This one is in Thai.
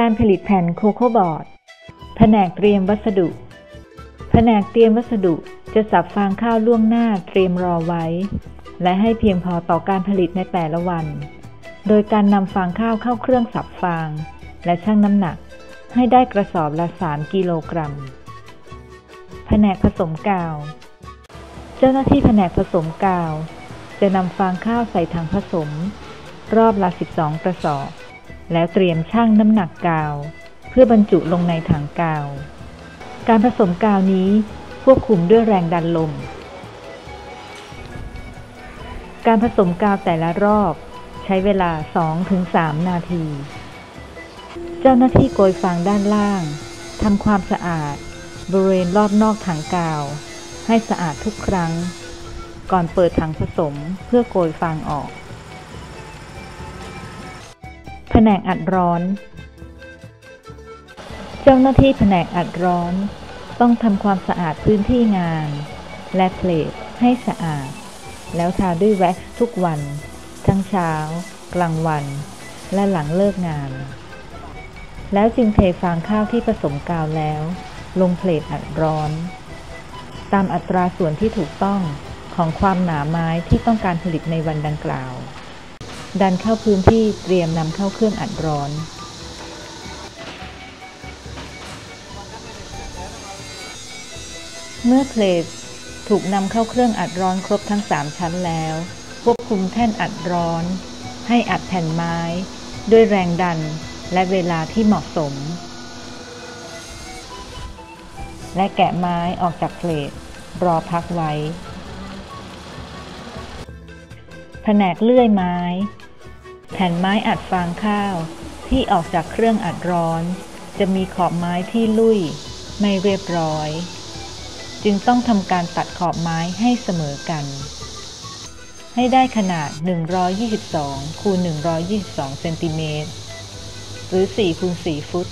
การผลิตแผ่นโคโค่บอร์ด แผนกเตรียมวัสดุ แผนกเตรียมวัสดุจะสับฟางข้าวล่วงหน้าเตรียมรอไว้ และให้เพียงพอต่อการผลิตในแต่ละวัน โดยการนำฟางข้าวเข้าเครื่องสับฟาง และชั่งน้ำหนักให้ได้กระสอบละ 3 กิโลกรัม แผนกผสมกาว เจ้าหน้าที่แผนกผสมกาว จะนำฟางข้าวใส่ถังผสม รอบละ 12 กระสอบ แล้วเตรียมชั่งน้ำหนักกาว เพื่อบรรจุลงในถังกาว การผสมกาวนี้ควบคุมด้วยแรงดันลม การผสมกาวแต่ละรอบใช้เวลา 2-3 นาที เจ้าหน้าที่โกยฟางด้านล่างทำความสะอาด บริเวณรอบนอกถังกาว ให้สะอาดทุกครั้ง ก่อนเปิดถังผสมเพื่อโกยฟางออก ผนกอัดร้อน เจ้าหน้าที่แผนกอัดร้อน ต้องทำความสะอาดพื้นที่งาน และเพลทให้สะอาด แล้วทาด้วยแว็กซ์ทุกวัน ทั้งเช้า กลางวัน และหลังเลิกงาน แล้วจึงเทฟางข้าวที่ผสมกาวแล้ว ลงเพลทอัดร้อน ตามอัตราส่วนที่ถูกต้องของความหนาไม้ที่ต้องการผลิตในวันดังกล่าว ดันเข้าพื้นที่เตรียมนำเข้าเครื่องอัดร้อนเมื่อเพลทถูกนำเข้าเครื่องอัดร้อนครบทั้ง 3 ชั้นแล้ว ควบคุมแท่นอัดร้อน ให้อัดแผ่นไม้ ด้วยแรงดันและเวลาที่เหมาะสม และแกะไม้ออกจากเพลทรอพักไว้ แผนกเลื่อยไม้ แผ่นไม้อัดฟางข้าว ที่ออกจากเครื่องอัดร้อน จะมีขอบไม้ที่ลุ่ย ไม่เรียบร้อย จึงต้องทำการตัดขอบไม้ให้เสมอกัน ให้ได้ขนาด 122คูณ122เซนติเมตรหรือ4คูณ4ฟุต